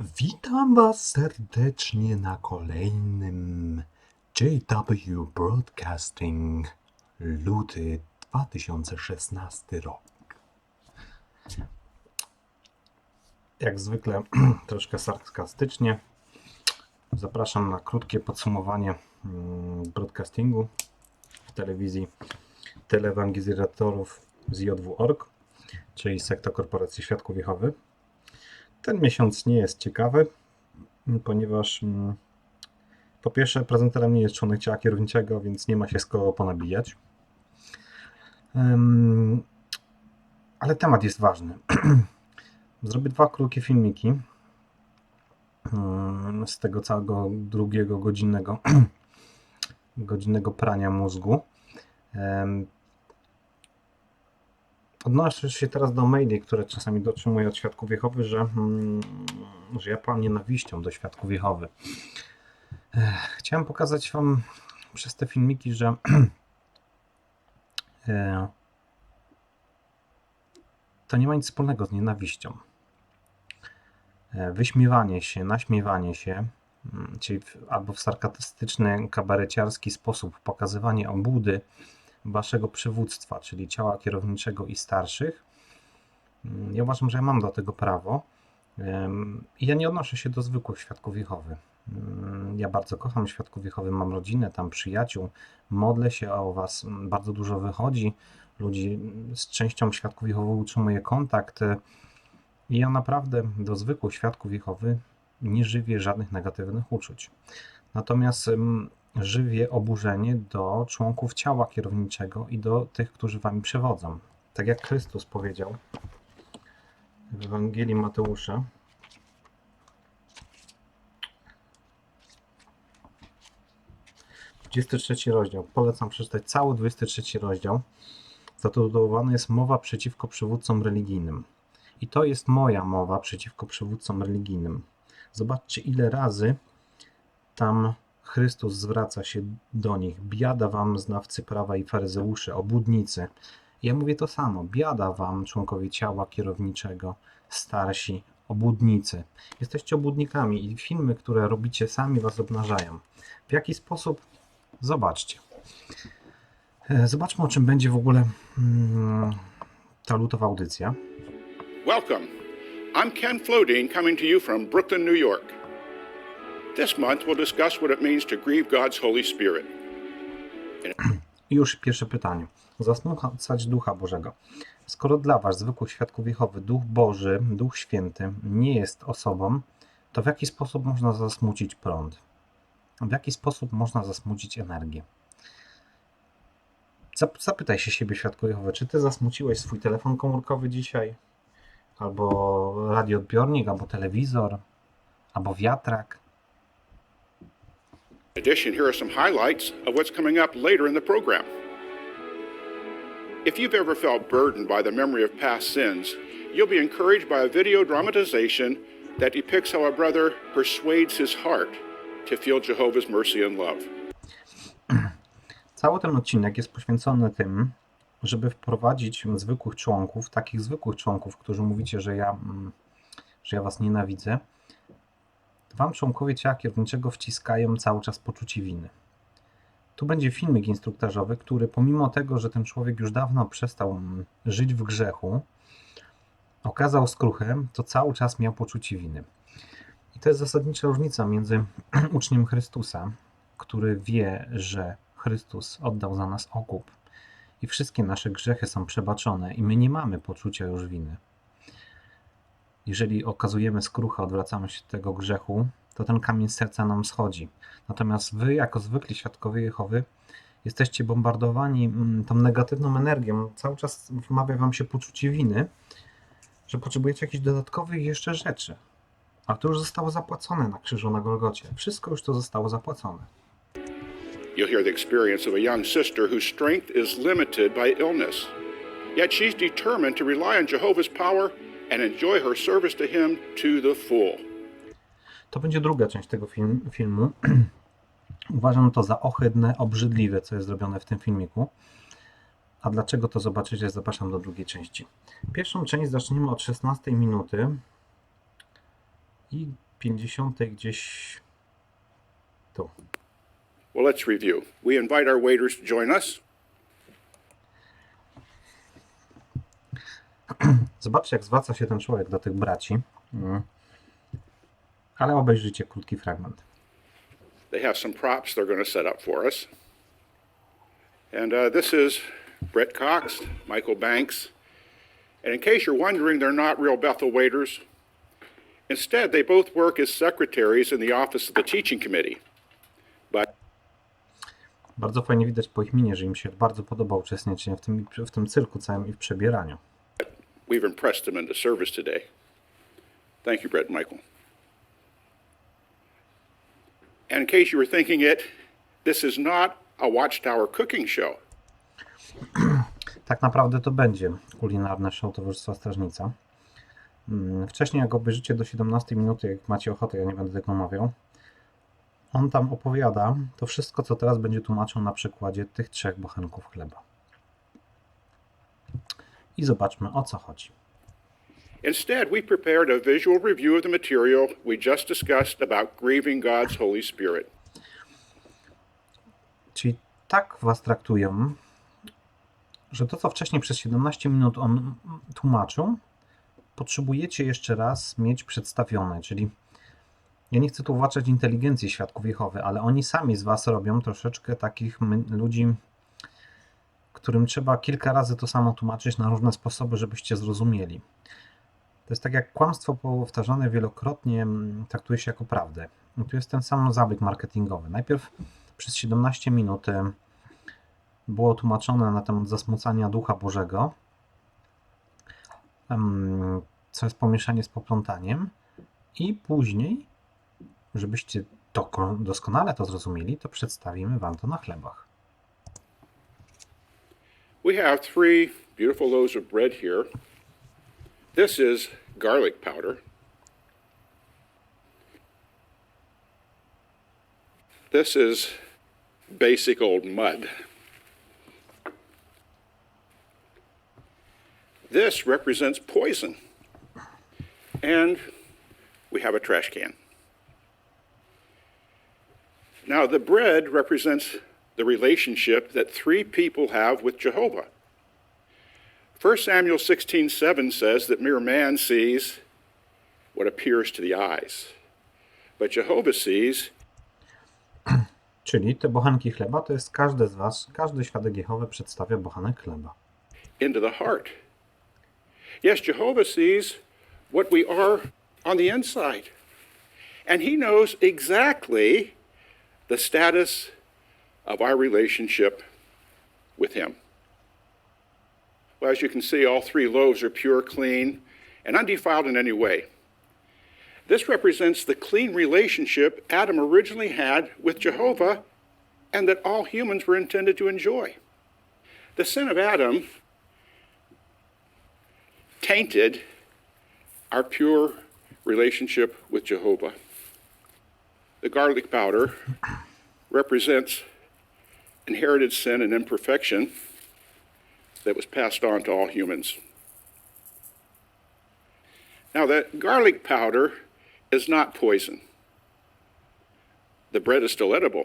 Witam Was serdecznie na kolejnym JW Broadcasting luty 2016 rok. Jak zwykle troszkę sarkastycznie zapraszam na krótkie podsumowanie mm, broadcastingu w telewizji telewangelizatorów z JW.org, czyli sektor Korporacji Świadków Jehowy. Ten miesiąc nie jest ciekawy, ponieważ mm, po pierwsze prezenterem nie jest członek ciała kierowniczego, więc nie ma się z kogo ponabijać. Ale temat jest ważny. Zrobię dwa krótkie filmiki mm, z tego całego drugiego godzinnego, godzinnego prania mózgu. Odnoszę się teraz do maili, które czasami dotrzymuję od świadków Jehowy, że, mm, że ja pan nienawiścią do świadków Jehowy. Chciałem pokazać wam przez te filmiki, że e, to nie ma nic wspólnego z nienawiścią. E, Wyśmiewanie się, naśmiewanie się, mm, czyli w, albo w sarkastyczny, kabareciarski sposób pokazywanie obłudy waszego przywództwa, czyli ciała kierowniczego i starszych. Mm, Ja uważam, że ja mam do tego prawo. I ja nie odnoszę się do zwykłych świadków Jehowy. Mm, Ja bardzo kocham świadków Jehowy, mam rodzinę, tam przyjaciół, modlę się o was, bardzo dużo wychodzi ludzi, z częścią świadków Jehowy utrzymuję kontakt. e, I ja naprawdę do zwykłych świadków Jehowy nie żywię żadnych negatywnych uczuć. Natomiast żywię oburzenie do członków ciała kierowniczego i do tych, którzy wami przewodzą. Tak jak Chrystus powiedział w Ewangelii Mateusza. Trzeci rozdział. Polecam przeczytać cały 23 rozdział. Zatytułowany jest Mowa przeciwko przywódcom religijnym. I to jest moja mowa przeciwko przywódcom religijnym. Zobaczcie, ile razy tam Chrystus zwraca się do nich. Biada wam, znawcy prawa i faryzeusze, obłudnicy. Ja mówię to samo. Biada wam, członkowie ciała kierowniczego, starsi, obłudnicy. Jesteście obłudnikami i filmy, które robicie sami, was obnażają. W jaki sposób? Zobaczcie. E, Zobaczmy, o czym będzie w ogóle mm, ta lutowa audycja. Welcome. I'm Ken Flodine coming to you from Brooklyn, New York. This month we'll discuss what it means to grieve God's Holy Spirit. Już pierwsze pytanie. Zasmucać Ducha Bożego. Skoro dla Was, zwykłych świadków Jehowy, Duch Boży, Duch Święty nie jest osobą, to w jaki sposób można zasmucić prąd? W jaki sposób można zasmucić energię? Zap- Zapytaj się siebie, świadku Jehowy, czy Ty zasmuciłeś swój telefon komórkowy dzisiaj? Albo radioodbiornik, albo telewizor, albo wiatrak? Addition, here are some highlights of what's coming up later in the program. If you've ever felt burdened by the memory of past sins, you'll be encouraged by a video dramatization that depicts how a brother persuades his heart to feel Jehovah's mercy and love. Cały ten odcinek jest poświęcony tym, żeby wprowadzić zwykłych członków, takich zwykłych członków, którzy mówicie, że ja, mm, że ja was nienawidzę. Wam członkowie ciała kierowniczego wciskają cały czas poczucie winy. Tu będzie filmik instruktażowy, który pomimo tego, że ten człowiek już dawno przestał mm, żyć w grzechu, okazał skruchę, to cały czas miał poczucie winy. I to jest zasadnicza różnica między uczniem Chrystusa, który wie, że Chrystus oddał za nas okup i wszystkie nasze grzechy są przebaczone i my nie mamy poczucia już winy. Jeżeli okazujemy skruchę, odwracamy się od tego grzechu, to ten kamień serca nam schodzi. Natomiast wy, jako zwykli świadkowie Jehowy, jesteście bombardowani mm, tą negatywną energią. Cały czas wmawia wam się poczucie winy, że potrzebujecie jakichś dodatkowych jeszcze rzeczy. A to już zostało zapłacone na krzyżu na Golgocie. Wszystko już to zostało zapłacone. You'll hear the experience of a young sister whose strength is limited by illness. Yet she's determined to rely on Jehovah's power and enjoy her service to Him to the full. To będzie druga część tego film, filmu. Uważam to za ohydne, obrzydliwe, co jest zrobione w tym filmiku. A dlaczego to zobaczycie, zapraszam do drugiej części. Pierwszą część zaczniemy od 16 minuty i 50 gdzieś tu. Well, let's review. We invite our waiters to join us. Zobaczcie, jak zwraca się ten człowiek do tych braci. Mm. Ale obejrzyjcie krótki fragment. They have some props they're going to set up for us. And uh, this is Brett Cox, Michael Banks. And in case you're wondering, they're not real Bethel waiters. Instead, they both work as secretaries in the office of the teaching committee. But Bardzo fajnie widać po ich minie, że im się bardzo podoba uczestniczenie w tym, w tym cyrku całym i w przebieraniu. We've impressed them into service today. Thank you, Brett and Michael. And in case you were thinking it, this is not a Watchtower cooking show. Tak naprawdę to będzie kulinarne show Towarzystwa Strażnica. Mm, Wcześniej, jak obejrzycie do 17 minuty, jak macie ochotę, ja nie będę tego omawiał, on tam opowiada to wszystko, co teraz będzie tłumaczył na przykładzie tych trzech bochenków chleba. I zobaczmy, o co chodzi. Instead, we prepared a visual review of the material we just discussed about grieving God's Holy Spirit. Czyli tak was traktują, że to, co wcześniej przez 17 minut on tłumaczył, potrzebujecie jeszcze raz mieć przedstawione. Czyli ja nie chcę tu uwłaczać inteligencji świadków Jehowy, ale oni sami z was robią troszeczkę takich ludzi, którym trzeba kilka razy to samo tłumaczyć na różne sposoby, żebyście zrozumieli. To jest tak jak kłamstwo powtarzane wielokrotnie mm, traktuje się jako prawdę. I tu jest ten sam zabieg marketingowy. Najpierw przez 17 minut było tłumaczone na temat zasmucania Ducha Bożego, co jest pomieszanie z poplątaniem, i później, żebyście doskonale to zrozumieli, to przedstawimy Wam to na chlebach. We have three beautiful loaves of bread here. This is garlic powder. This is basic old mud. This represents poison. And we have a trash can. Now, the bread represents the relationship that three people have with Jehovah. 1 Samuel 16 7 says that mere man sees what appears to the eyes, but Jehovah sees Czyli te bochenki chleba to jest każdy z Was, każdy świadek Jehowy przedstawia bochenek chleba. into the heart. Yes, Jehovah sees what we are on the inside, and He knows exactly the status of our relationship with Him. Well, as you can see, all three loaves are pure, clean, and undefiled in any way. This represents the clean relationship Adam originally had with Jehovah and that all humans were intended to enjoy. The sin of Adam tainted our pure relationship with Jehovah. The garlic powder represents inherited sin and imperfection that was passed on to all humans. Now, that garlic powder is not poison. The bread is still edible,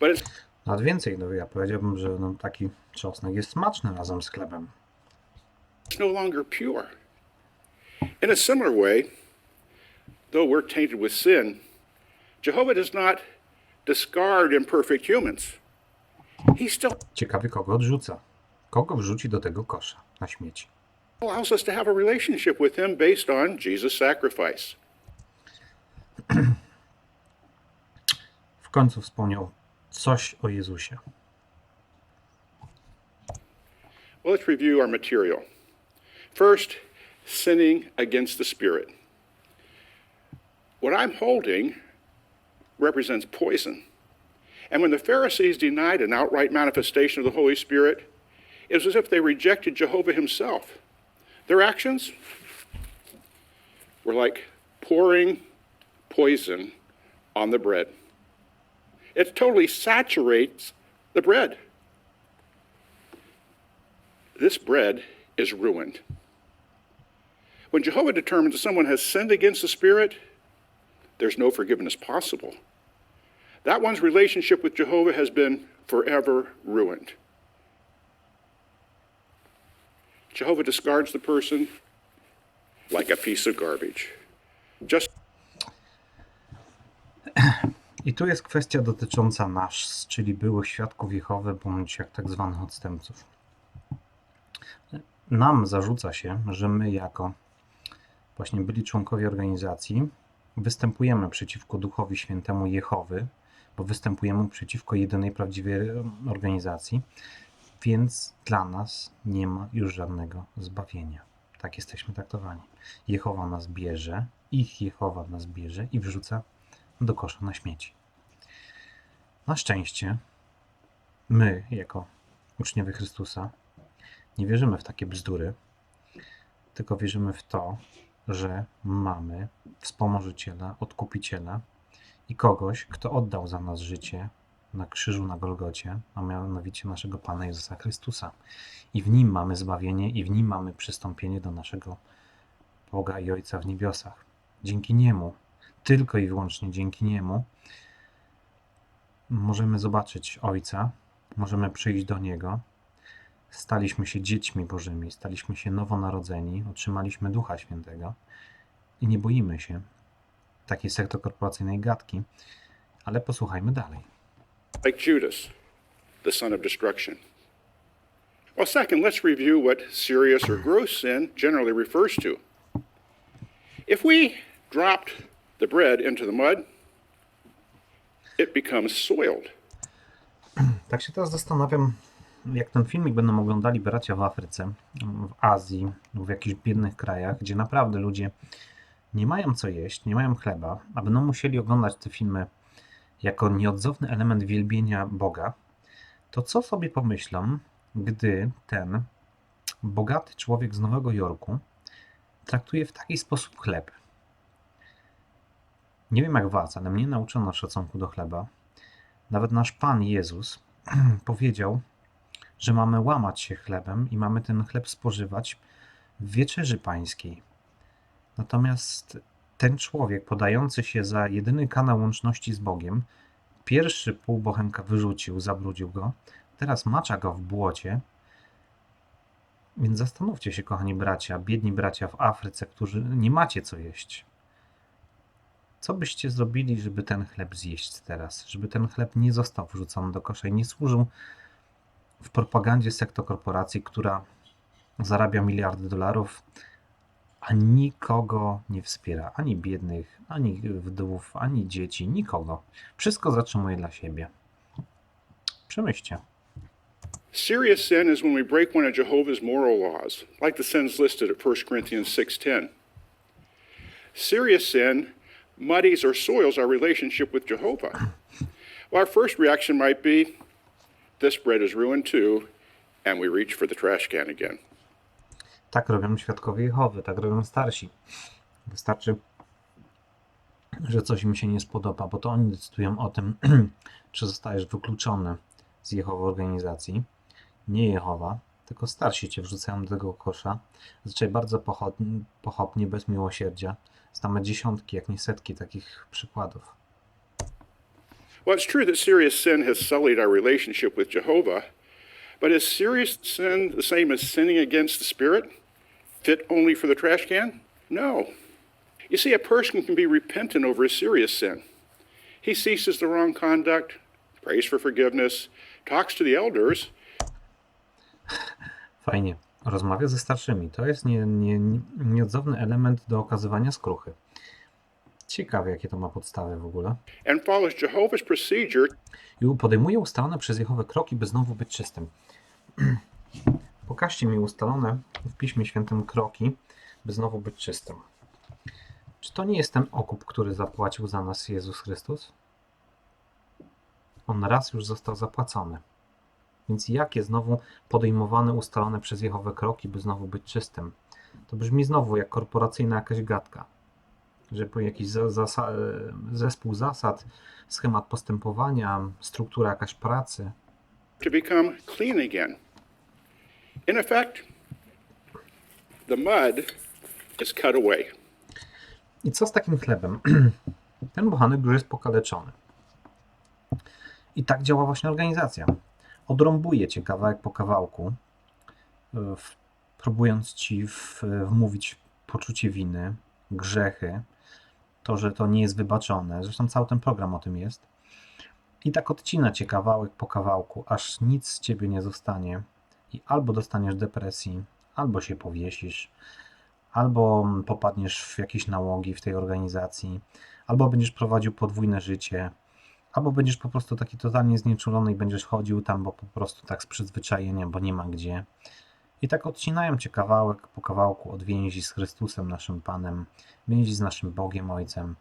but it's Nawet więcej, no ja powiedziałbym, że no, taki czosnek jest smaczny razem z chlebem. it's no longer pure. In a similar way, though we're tainted with sin, Jehovah does not discard imperfect humans. He still Ciekawy, kogo odrzuca. Kogo wrzuci do tego kosza na śmieci. allows us to have a relationship with Him based on Jesus' sacrifice. W końcu wspomniał coś o Jezusie. Well, let's review our material. First, sinning against the Spirit. What I'm holding represents poison. And when the Pharisees denied an outright manifestation of the Holy Spirit, it was as if they rejected Jehovah Himself. Their actions were like pouring poison on the bread. It totally saturates the bread this bread is ruined. When Jehovah determines that someone has sinned against the Spirit, there's no forgiveness possible. That one's relationship with Jehovah has been forever ruined. Jehovah discards the person like a piece of garbage. Just I tu jest kwestia dotycząca nas, czyli byłych świadków Jehowy, bądź jak tak zwanych odstępców. Nam zarzuca się, że my jako właśnie byli członkowie organizacji występujemy przeciwko Duchowi Świętemu Jehowy, bo występujemy przeciwko jedynej prawdziwej organizacji, więc dla nas nie ma już żadnego zbawienia. Tak jesteśmy traktowani. Jehowa nas bierze, ich Jehowa nas bierze i wrzuca do kosza na śmieci. Na szczęście, my, jako uczniowie Chrystusa, nie wierzymy w takie bzdury, tylko wierzymy w to, że mamy wspomożyciela, odkupiciela i kogoś, kto oddał za nas życie na krzyżu na Golgocie, a mianowicie naszego Pana Jezusa Chrystusa. I w nim mamy zbawienie, i w nim mamy przystąpienie do naszego Boga i Ojca w niebiosach. Dzięki niemu tylko i wyłącznie dzięki niemu możemy zobaczyć Ojca, możemy przyjść do Niego. Staliśmy się dziećmi Bożymi, staliśmy się nowonarodzeni, otrzymaliśmy Ducha Świętego i nie boimy się takiej sektokorporacyjnej gadki, ale posłuchajmy dalej. like Judas, the son of destruction. Well, second, let's review what serious or gross sin generally refers to. If we dropped the bread into the mud, it becomes soiled. Tak się teraz zastanawiam, jak ten filmik będą oglądali bracia w Afryce, w Azji, w jakichś biednych krajach, gdzie naprawdę ludzie nie mają co jeść, nie mają chleba, a będą musieli oglądać te filmy jako nieodzowny element wielbienia Boga, to co sobie pomyślą, gdy ten bogaty człowiek z Nowego Jorku traktuje w taki sposób chleb? Nie wiem jak was, ale mnie nauczono szacunku do chleba. Nawet nasz Pan Jezus powiedział, że mamy łamać się chlebem i mamy ten chleb spożywać w wieczerzy pańskiej. Natomiast ten człowiek, podający się za jedyny kanał łączności z Bogiem, pierwszy pół bochenka wyrzucił, zabrudził go, teraz macza go w błocie. Więc zastanówcie się, kochani bracia, biedni bracia w Afryce, którzy nie macie co jeść. Co byście zrobili, żeby ten chleb zjeść teraz? Żeby ten chleb nie został wrzucony do kosza i nie służył w propagandzie sektokorporacji, która zarabia miliardy dolarów, a nikogo nie wspiera. Ani biednych, ani wdów, ani dzieci, nikogo. Wszystko zatrzymuje dla siebie. Przemyślcie. Serious sin is when we break one of Jehovah's moral laws, like the sins listed at 1 Corinthians 6:10. Serious sin muddies or soils our relationship with Jehovah. Well, our first reaction might be, this bread is ruined too, and we reach for the trash can again. Tak robią świadkowie Jehowy, tak robią starsi. Wystarczy, że coś im się nie spodoba, bo to oni decydują o tym, czy zostajesz wykluczony z Jehowy organizacji. Nie Jehowa, tylko starsi cię wrzucają do tego kosza. Zazwyczaj bardzo pochopnie, bez miłosierdzia. Znamy dziesiątki, jak nie setki takich przykładów. Well, it's true that serious sin has sullied our relationship with Jehovah, but is serious sin the same as sinning against the Spirit? Fit only for the trash can? No. You see, a person can be repentant over a serious sin. He ceases the wrong conduct, prays for forgiveness, talks to the elders, Fajnie. Rozmawia ze starszymi. To jest nie, nie, nie- nieodzowny element do okazywania skruchy. Ciekawe, jakie to ma podstawy w ogóle. and follows Jehovah's procedure i podejmuje ustalone przez Jehowę kroki, by znowu być czystym. Pokażcie mi ustalone w Piśmie Świętym kroki, by znowu być czystym. Czy to nie jest ten okup, który zapłacił za nas Jezus Chrystus? On raz już został zapłacony. Więc jakie znowu podejmowane, ustalone przez Jehowę kroki, by znowu być czystym? To brzmi znowu jak korporacyjna jakaś gadka. Że jakiś e, zespół zasad, schemat postępowania, struktura jakaś pracy. to become clean again. In effect, the mud is cut away. I co z takim chlebem? ten bochanek już jest pokaleczony. I tak działa właśnie organizacja. Odrąbuje cię kawałek po kawałku, y, w- próbując ci w, wmówić poczucie winy, grzechy, to, że to nie jest wybaczone. Zresztą cały ten program o tym jest. I tak odcina cię kawałek po kawałku, aż nic z ciebie nie zostanie. I albo dostaniesz depresji, albo się powiesisz, albo popadniesz w jakieś nałogi w tej organizacji, albo będziesz prowadził podwójne życie, albo będziesz po prostu taki totalnie znieczulony i będziesz chodził tam, bo po prostu tak z przyzwyczajenia, bo nie ma gdzie. I tak odcinają cię kawałek po kawałku od więzi z Chrystusem, naszym Panem, więzi z naszym Bogiem Ojcem.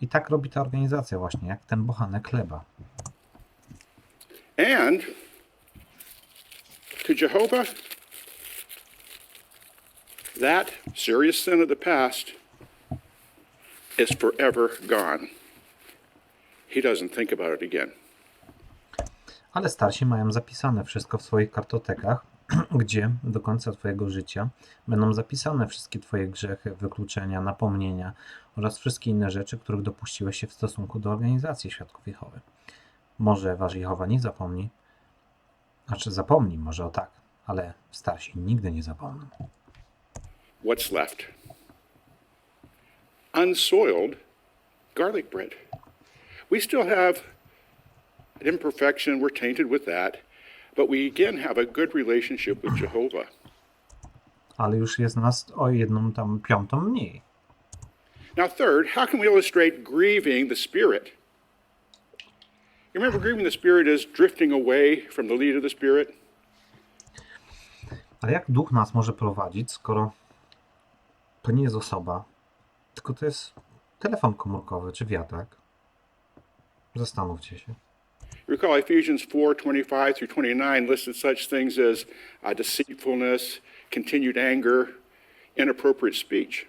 I tak robi ta organizacja właśnie, jak ten bochanek chleba. And to Jehovah, that serious sin of the past is forever gone. He doesn't think about it again. Ale starsi mają zapisane wszystko w swoich kartotekach, gdzie do końca Twojego życia będą zapisane wszystkie Twoje grzechy, wykluczenia, napomnienia oraz wszystkie inne rzeczy, których dopuściłeś się w stosunku do organizacji Świadków Jehowy. Może Wasz Jehowa nie zapomni, znaczy zapomni, może o tak, ale starsi nigdy nie zapomną. What's left? Unsoiled garlic bread. We still have an imperfection, we're tainted with that, but we again have a good relationship with Jehovah. Ale już jest nas o jedną tam piątą mniej. Now, third, how can we illustrate grieving the Spirit? You remember, grieving the Spirit is drifting away from the lead of the Spirit? Ale jak duch nas może prowadzić, skoro to nie jest osoba, tylko to jest telefon komórkowy czy wiatrak? Zastanówcie się. Recall Ephesians 4 25 through 29 listed such things as uh, deceitfulness, continued anger, inappropriate speech.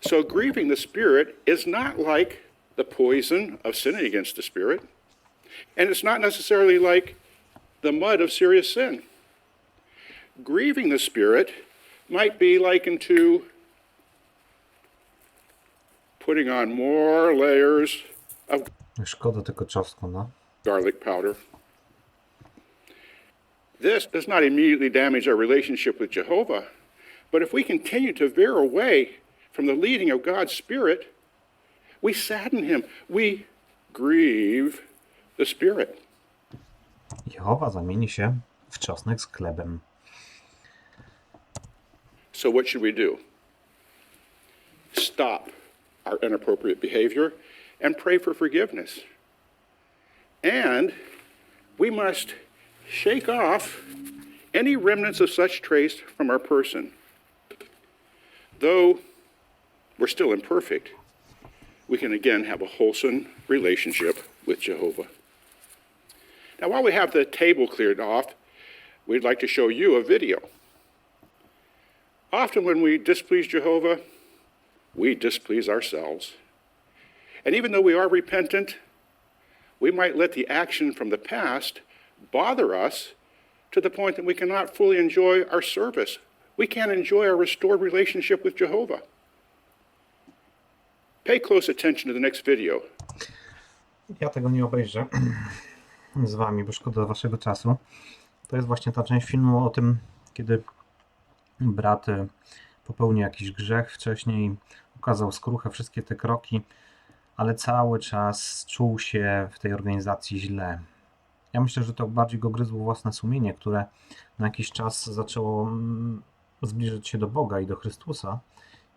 So, grieving the Spirit is not like the poison of sinning against the Spirit, and it's not necessarily like the mud of serious sin. Grieving the Spirit might be likened to putting on more layers of Szkoda tylko czosnku, no. garlic powder. This does not immediately damage our relationship with Jehovah, but if we continue to veer away from the leading of God's Spirit, we sadden Him. We grieve the Spirit. Jehowa zamieni się w czosnek z chlebem. So, what should we do? Stop our inappropriate behavior and pray for forgiveness. And we must shake off any remnants of such trace from our person. Though we're still imperfect, we can again have a wholesome relationship with Jehovah. Now, while we have the table cleared off, we'd like to show you a video. Often, when we displease Jehovah, we displease ourselves. And even though we are repentant, we might let the action from the past bother us to the point that we cannot fully enjoy our service. We can't enjoy our restored relationship with Jehovah. Pay close attention to the next video. Ja tego nie obejrzę z wami, bo szkoda waszego czasu. To jest właśnie ta część filmu o tym, kiedy brat y, popełnił jakiś grzech wcześniej, ukazał skruchę, wszystkie te kroki, ale cały czas czuł się w tej organizacji źle. Ja myślę, że to bardziej go gryzło własne sumienie, które na jakiś czas zaczęło mm, zbliżyć się do Boga i do Chrystusa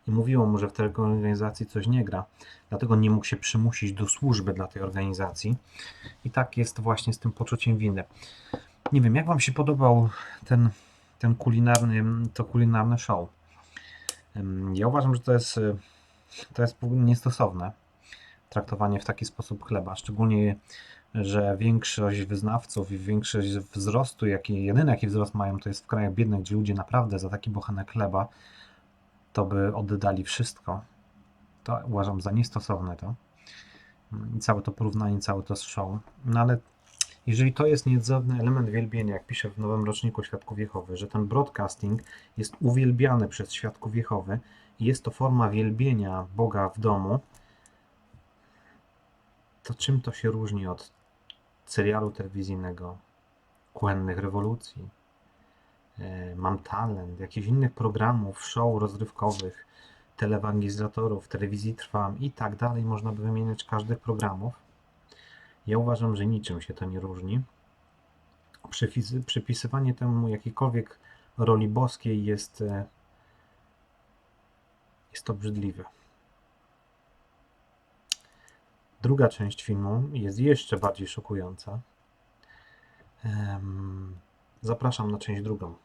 i mówiło mu, że w tej organizacji coś nie gra. Dlatego nie mógł się przymusić do służby dla tej organizacji. I tak jest właśnie z tym poczuciem winy. Nie wiem, jak Wam się podobał ten, ten kulinarny, to kulinarne show? Ja uważam, że to jest, to jest niestosowne traktowanie w taki sposób chleba, szczególnie, że większość wyznawców i większość wzrostu, jaki, jedyny jaki wzrost mają, to jest w krajach biednych, gdzie ludzie naprawdę za taki bochanek chleba to by oddali wszystko. To uważam za niestosowne to. I całe to porównanie, całe to show. No ale jeżeli to jest nieodzowny element wielbienia, jak pisze w nowym roczniku Świadków Jehowy, że ten broadcasting jest uwielbiany przez Świadków Jehowy i jest to forma wielbienia Boga w domu, to czym to się różni od serialu telewizyjnego, Kuchennych Rewolucji, Mam Talent, jakichś innych programów, show rozrywkowych, telewangelizatorów, telewizji Trwam i tak dalej. Można by wymieniać każdych programów. Ja uważam, że niczym się to nie różni. Przypisywanie temu jakiejkolwiek roli boskiej jest, e, jest obrzydliwe. Druga część filmu jest jeszcze bardziej szokująca. Zapraszam na część drugą.